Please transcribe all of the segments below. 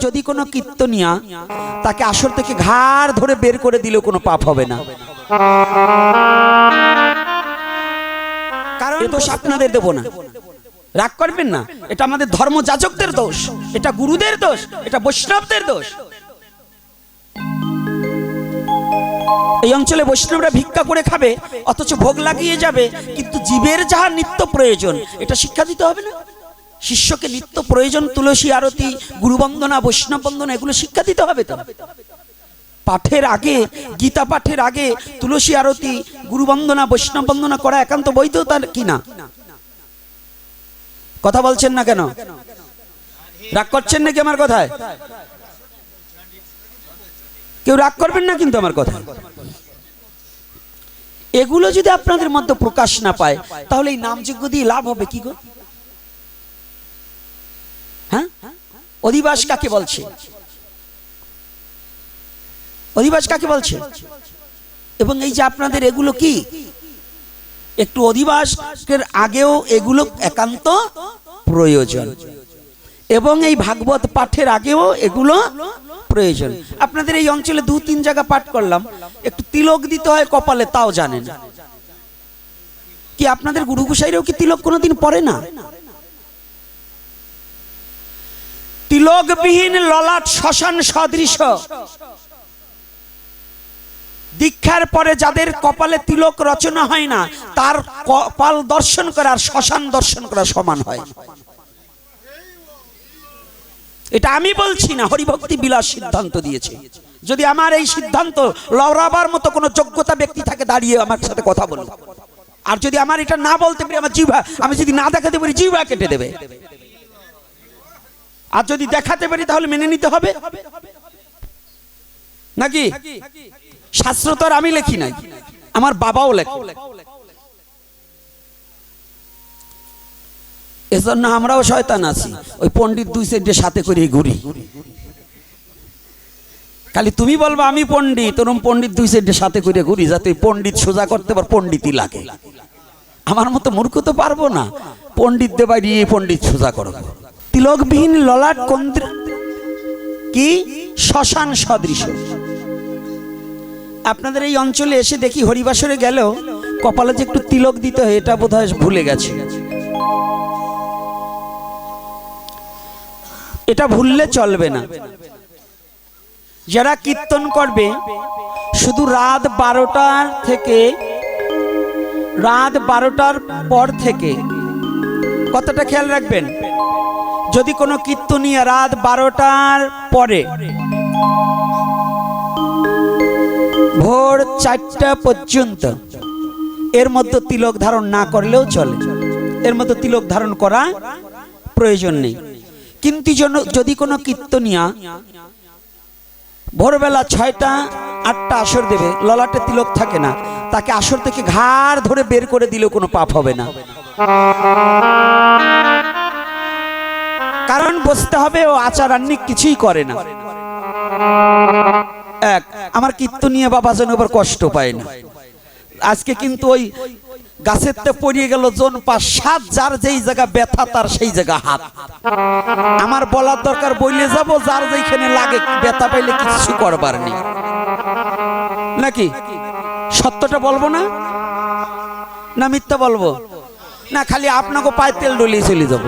যদি কোনো কীর্তনিয়া তাকে আসর থেকে ঘাড় ধরে বের করে দিলেও কোনো পাপ হবে না। কারণ দোষ আপনাদের দেব না। রাগ করবেন না। এটা আমাদের ধর্ম যাজকদের দোষ। এটা গুরুদের দোষ। এটা বৈষ্ণবদের দোষ। এই অঞ্চলে বৈষ্ণবরা ভিক্ষা করে খাবে, অথচ ভোগ লাগিয়ে যাবে, কিন্তু জীবের যাহা নিত্য প্রয়োজন, এটা শিক্ষা দিতে হবে না? শিষ্যকে নিত্য প্রয়োজন, তুলসী আরতি, গুরুবন্দনা বৈষ্ণব বন্দনা এগুলো শিক্ষা দিতে হবে তো। পাঠের আগে, গীতা পাঠের আগে তুলসী আরতি, গুরুবন্দনা বৈষ্ণব বন্দনা করা একান্ত বৈধ তার কি না? কথা বলছেন না কেন? রাগ করছেন নাকি আমার কথায়? কেউ রাগ করবেন না কিন্তু আমার কথা এগুলো যদি আপনাদের মধ্যে প্রকাশ না পায়, তাহলে এই নামযোগ্য দিয়ে লাভ হবে কি গো হ্যাঁ অধিবাস কাকে বলছে? অধিবাস কাকে বলছে? এবং এই যে আপনাদের এগুলো কি? একটু অধিবাসের আগেও এগুলো একান্ত প্রয়োজন। এবং এই ভাগবত পাঠের আগেও এগুলো প্রয়োজন। আপনাদের এই অঞ্চলে দু তিন জায়গা পাঠ করলাম। একটু তিলক দিতে হয় কপালে, তাও জানেন। কি আপনাদের গুরু কি তিলক কোনোদিন পড়ে না? তিলকবিহীন ললাট শ্মশান সদৃশ। দীক্ষার পরে যাদের কপালে তিলক রচনা হয় না, তার কপাল দর্শন করা আর শ্মশান দর্শন করা সমান হয়। এটা আমি বলছি না, হরিভক্তি বিলাস সিদ্ধান্ত দিয়েছে। যদি আমার এই সিদ্ধান্ত লওরাবার মতো কোনো যোগ্যতা ব্যক্তি থাকে, দাঁড়িয়ে আমার সাথে কথা বলুন আর যদি আমার এটা না বলতে পারি আমার জিভা আমি যদি না দেখাতে পারি জিভা কেটে দেবে। আর যদি দেখাতে পারি তাহলে মেনে নিতে হবে? নাকি? শাস্ত্র তো আর আমি লেখি নাই। আমার বাবাও লেখে। এজন্য আমরাও শয়তান আছি। ওই পণ্ডিত দুই সাইডে সাথে করে ঘুরি। খালি তুমি বলবা, আমি পণ্ডিত। ওরম পণ্ডিত দুই সাইডে সাথে করে ঘুরি, যাতে পণ্ডিত সোজা করতে পার, পণ্ডিতই লাগে। আমার মতো মূর্খ তো পারব না। পণ্ডিত দেবাই দিয়ে পণ্ডিত সোজা করো। তিলকবিহীন ললাট কন্দ্র কি? শ্মশান সদৃশ। আপনাদের এই অঞ্চলে এসে দেখি হরিবাসরে গেলেও কপালে যে একটু তিলক দিতে হয়, এটা বোধহয় ভুলে গেছে। এটা ভুললে চলবে না। যারা কীর্তন করবে, শুধু রাত বারোটার থেকে রাত বারোটার পর থেকে কতটা খেয়াল রাখবেন। যদি কোনো কীর্তনীয় রাত বারোটার পরে ভোর চারটা পর্যন্ত এর মধ্যে তিলক ধারণ না করলেও চলে। এর মধ্যে তিলক ধারণ করা প্রয়োজন নেই। কিন্তু যদি কোনো কীর্তনিয়া ভোরবেলা ছয়টা, আটটা আসর দেবে, ললাটে তিলক থাকে না, তাকে আসর থেকে ঘাড় ধরে বের করে দিলেও কোনো পাপ হবে না। কারণ বসতে হবে ও আচার আন্নিক কিছুই করে না। এক, আমার কীর্তনিয়া বাবা যেন এবার কষ্ট পায় না। আজকে কিন্তু ওই গাছের তে পড়িয়ে গেল জন পাঁচ সাত যার যেই জায়গা ব্যথা, তার সেই জায়গা হাত। আমার বলার দরকার বইলে যাব, যার যেখানে লাগে, ব্যথা পাইলে কিছু করবার নেই। নাকি? সত্যটা বলব না? না মিথ্যা বলব? না, খালি আপনাকে পায়ে তেল ডলিয়ে চলে যাব।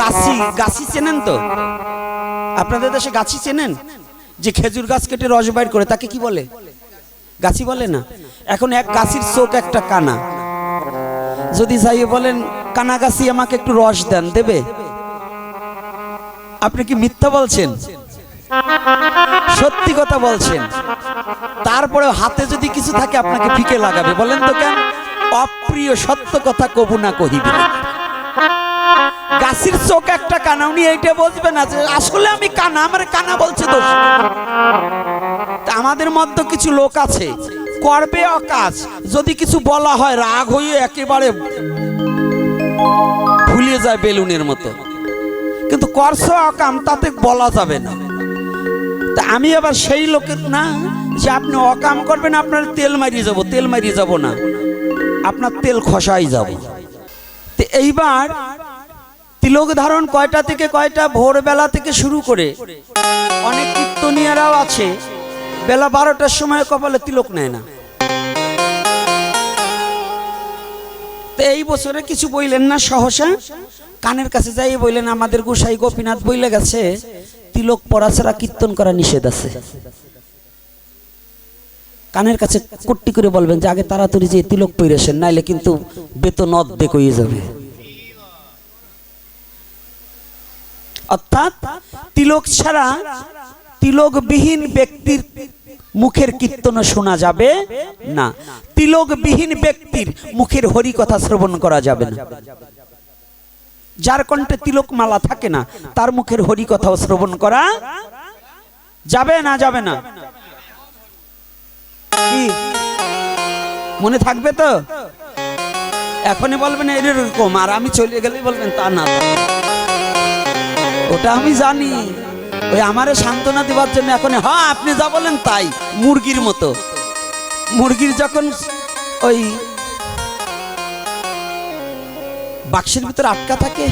গাছি গাছি চেনেন তো? আপনাদের দেশে গাছি চেনেন? যে খেজুর গাছ কেটে রস বাইর করে, তাকে কি বলে? গাছি বলে না। এখন এক গাছির চোখ, একটা কানা। যদি যাইয়ে বলেন, কানা গাছি, আমাকে একটু রস দেন, দেবে? আপনি কি মিথ্যা বলছেন? সত্যি কথা বলছেন। তারপরে হাতে যদি কিছু থাকে, আপনাকে ফিকে লাগাবে। বলেন তো কেন? অপ্রিয় সত্য কথা কবু না কহিবে। গাছের চোখ একটা কানা উনি এইটা বুঝবে না যে আসলে আমি কানা, আমার কানা বলছে তো আমাদের মধ্যে কিছু লোক আছে করবে অকাজ, যদি কিছু বলা হয় রাগ হয়ে একেবারে ফুলিয়ে যায় বেলুনের মতো। কিন্তু করছ অকাম, তাতে বলা যাবে না। তা আমি আবার সেই লোকের, না, যে আপনি অকাম করবেন, আপনার তেল মারিয়ে যাব, তেল মারিয়ে যাব না। আপনার তেল খসাই যাবে। তো এইবার তিলক ধারণ কয়টা থেকে কয়টা? ভোরবেলা থেকে শুরু করে। অনেক কীর্তনিয়ারাও আছে। বেলা বারোটার সময় কপালে তিলক নেয় না। তো এই বছরে কিছু বইলেন না সহসা? কানের কাছে যাই বললেন আমাদের গোসাই গোপীনাথ বইলে গেছে, তিলক পরা ছাড়া কীর্তন করা নিষেধ আছে। কানের কাছে কুট্টি করে বলবেন যে, আগে তাড়াতাড়ি যে তিলক পইরেছেন নাইলে কিন্তু বেতন অর্ধেক হয়ে যাবে। অর্থাৎ তিলক ছাড়া তিলকবিহীন ব্যক্তির মুখের কীর্তন শোনা যাবে না। তিলকবিহীন ব্যক্তির মুখের হরি কথা শ্রবণ করা যাবে না। যার কণ্ঠে তিলক মালা থাকে না, তার মুখের হরি কথাও শ্রবণ করা যাবে না যাবে না। মনে থাকবে তো? এখনই বলবেন এরকম, আর আমি চলে গেলেই বলবেন তা না। ওটা আমি জানি। ওই আমারে সান্ত্বনা দেওয়ার জন্য এখন হ্যাঁ আপনি যা বলেন তাই, মুরগির মতো। মুরগির যখন ওই বাক্সের ভিতর আটকা থাকে,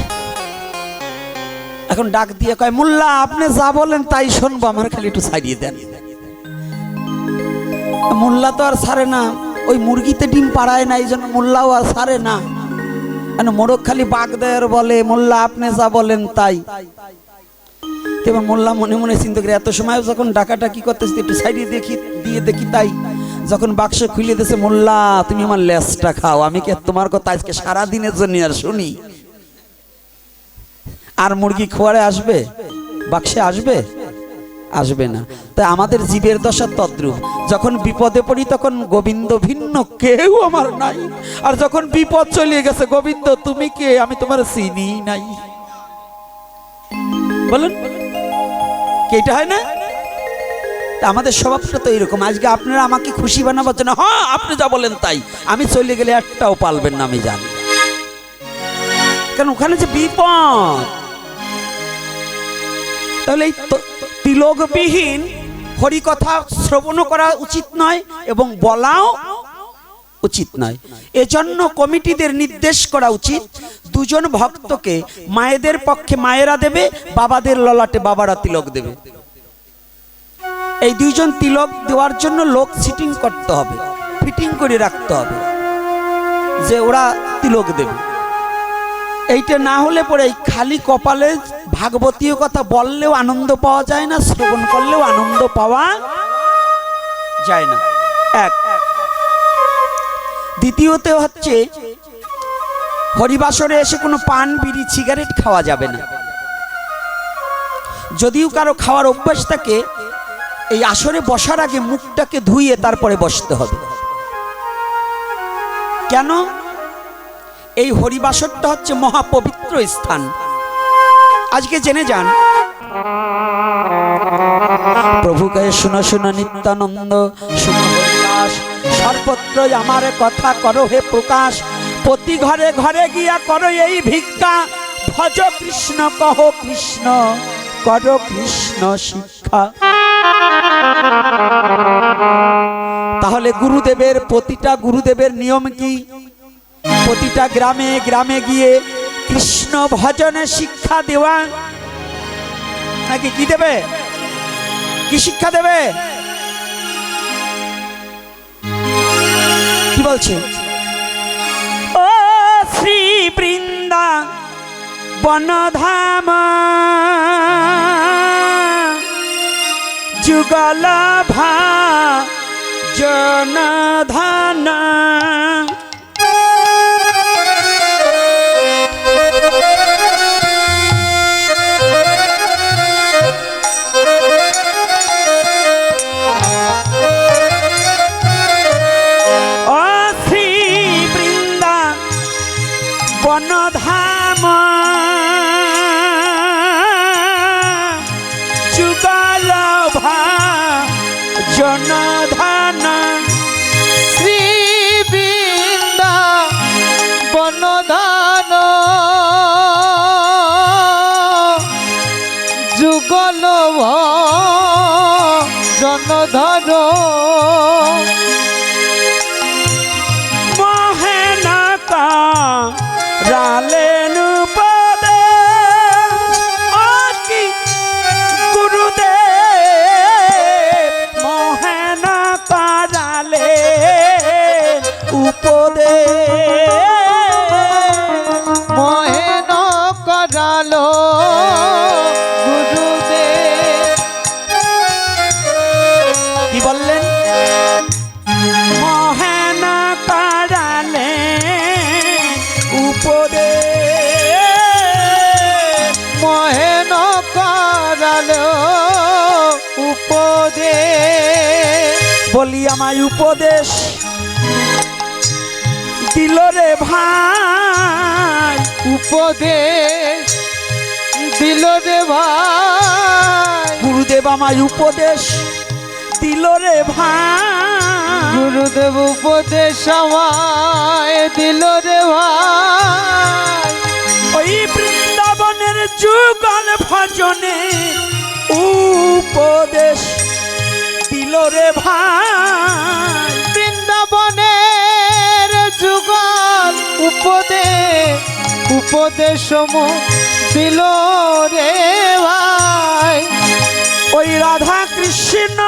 এখন ডাক দিয়ে কয়, মোল্লা, আপনি যা বলেন তাই শুনব, আমার খালি একটু ছাড়িয়ে দেন। মোল্লা তো আর ছাড়ে না, ওই মুরগিতে ডিম পাড়ায় না এই জন্য মোল্লাও আর ছাড়ে না। মোরগ খালি বাঘ দেয়ের বলে, মোল্লা আপনি যা বলেন তাই। এবার মোল্লা মনে মনে চিন্তা করে, এত সময় যখন ডাকাটা কি করতেছে, একটু সাইডে দেখি, দিয়ে দেখি তাই। যখন বাক্স খুলে দিয়েছে, মোল্লা, তুমি আমার লেসটা খাও, আমি কি তোমার কথা আজকে সারা দিনের জন্য আর শুনি? আর মুরগি খোয়ারে আসবে? বাক্সে আসবে? আসবে না। তাই আমাদের জীবের দশা তদ্রুপ। যখন বিপদে পড়ি তখন গোবিন্দ ভিন্ন, কেউ আমার নাই। আর যখন বিপদ চলে গেছে, গোবিন্দ, তুমি কে? আমি তোমার চিনি নাই। বলুন কি এটা হয় না? আমাদের স্বভাবটা তো এরকম। আজকে আপনারা আমাকে খুশি বানাবার জন্য হ্যাঁ আপনি যা বলেন তাই। আমি চলে গেলে একটাও পালবেন না, আমি জানি। কারণ ওখানে যে বিপদ। তাহলে এই তিলকবিহীন হরিকথা শ্রবণ করা উচিত নয় এবং বলাও উচিত নয়। এজন্য কমিটিদের নির্দেশ করা উচিত, দুজন ভক্তকে মায়েদের পক্ষে মায়েরা দেবে, বাবাদের ললাটে বাবারা তিলক দেবে। এই দুইজন তিলক দেওয়ার জন্য লোক সিটিং করতে হবে ফিটিং করে রাখতে হবে, যে ওরা তিলক দেবে। এইটা না হলে পরে খালি কপালে ভাগবতীয় কথা বললেও আনন্দ পাওয়া যায় না, শ্রবণ করলেও আনন্দ পাওয়া যায় না। এক। দ্বিতীয়তে হচ্ছে, হরিবাসরে এসে কোনো পান, বিড়ি, সিগারেট খাওয়া যাবে না। যদিও কারও খাওয়ার অভ্যাস থাকে, এই আসরে বসার আগে মুখটাকে ধুইয়ে তারপরে বসতে হবে। কেন? এই হরিবাসরটা হচ্ছে মহাপবিত্র স্থান। আজকে জেনে যান। প্রভু কয়ে শুনো শুনো নিত্যানন্দ সর্বত্র আমার কথা করো হে প্রকাশ। প্রতি ঘরে ঘরে গিয়া করো এই ভিক্ষা। ভজ কৃষ্ণ, কহ কৃষ্ণ, করো কৃষ্ণ শিক্ষা। তাহলে গুরুদেবের প্রতিটা গুরুদেবের নিয়ম কি? প্রতিটা গ্রামে গ্রামে গিয়ে কৃষ্ণ ভজনে শিক্ষা দেওয়া। নাকি কি দেবে? কি শিক্ষা দেবে? কি বলছে? ও শ্রী বৃন্দা বনধাম যুগল ভা জনধান। আমায় উপদেশ দিল রে ভাই। উপদেশ দিল রে ভাই। গুরুদেব আমায় উপদেশ দিল রে ভাই। গুরুদেব উপদেশ আমায় দিল রে ভাই। ওই বৃন্দাবনের যুগল ভজনে উপদেশ রে ভাই। বৃন্দাবনের যুগল উপদে উপদেশ দিল রে ভাই। ওই রাধা কৃষ্ণ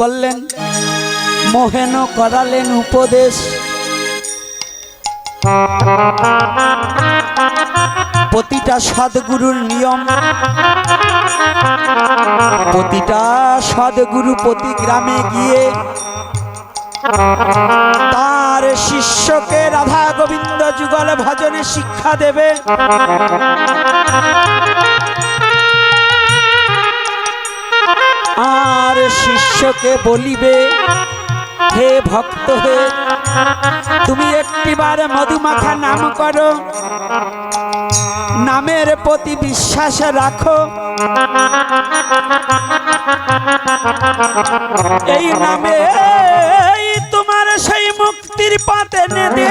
বললেন, মোহেন করালেন উপদেশ। প্রতিটা সদ্গুরুর নিয়ম, প্রতিটা সদগুরু প্রতি গ্রামে গিয়ে তার শিষ্যকে রাধা গোবিন্দ যুগল ভজনে শিক্ষা দেবে। শিষ্যকে বলিবে, হে ভক্ত হে তুমি একটিবার মধুমাখা নাম করো। নামের প্রতি বিশ্বাস রাখো। এই নামে তোমার সেই মুক্তির পাতে দেবে।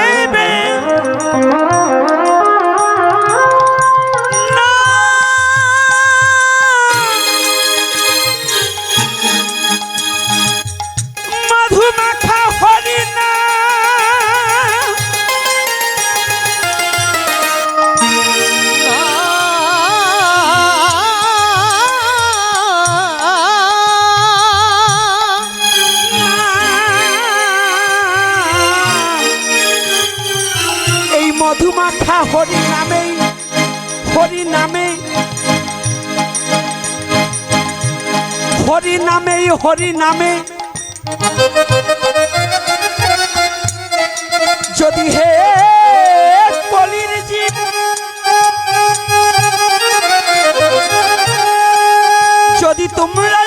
হরি নামে হরি নামে। যদি হে কলির জীব যদি তোমরা